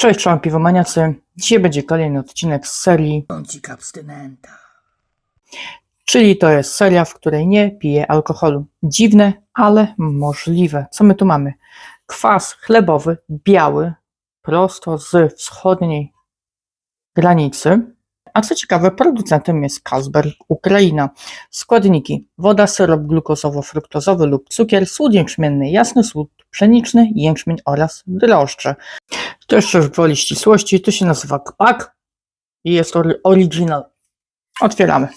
Cześć, czołem piwomaniacy. Dzisiaj będzie kolejny odcinek z serii, Kącik abstynenta. czyli to jest seria, w której nie piję alkoholu. Dziwne, ale możliwe. Co my tu mamy? Kwas chlebowy, biały, prosto z wschodniej granicy. A co ciekawe, producentem jest Kasberg, Ukraina. Składniki: woda, syrop glukozowo-fruktozowy lub cukier, słód jęczmienny, jasny słód pszeniczny, jęczmień oraz drożdże. To jeszcze w woli ścisłości, to się nazywa kpak i jest to original. Otwieramy.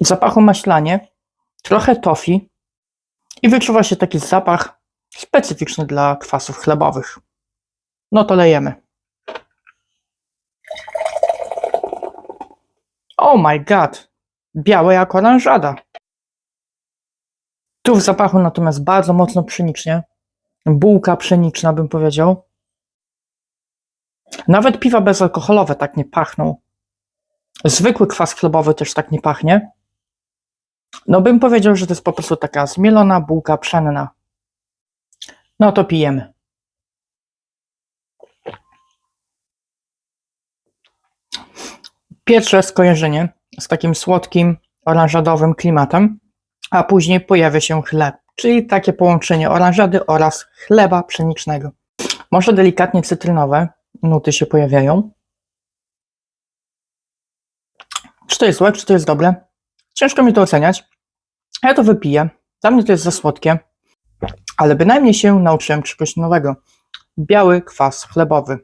Zapachu maślanie, trochę tofi i wyczuwa się taki zapach specyficzny dla kwasów chlebowych. No to lejemy. Oh my god! Białe jak oranżada. Tu w zapachu natomiast bardzo mocno pszenicznie. Bułka pszeniczna bym powiedział. Nawet piwa bezalkoholowe tak nie pachną. Zwykły kwas chlebowy też tak nie pachnie. No bym powiedział, że to jest po prostu taka zmielona bułka pszenna. No to pijemy. Pierwsze skojarzenie z takim słodkim, oranżadowym klimatem, a później pojawia się chleb, czyli takie połączenie oranżady oraz chleba pszenicznego. Może delikatnie cytrynowe nuty się pojawiają. Czy to jest złe, czy to jest dobre? Ciężko mi to oceniać. Ja to wypiję. Dla mnie to jest za słodkie, ale bynajmniej się nauczyłem czegoś nowego. Biały kwas chlebowy.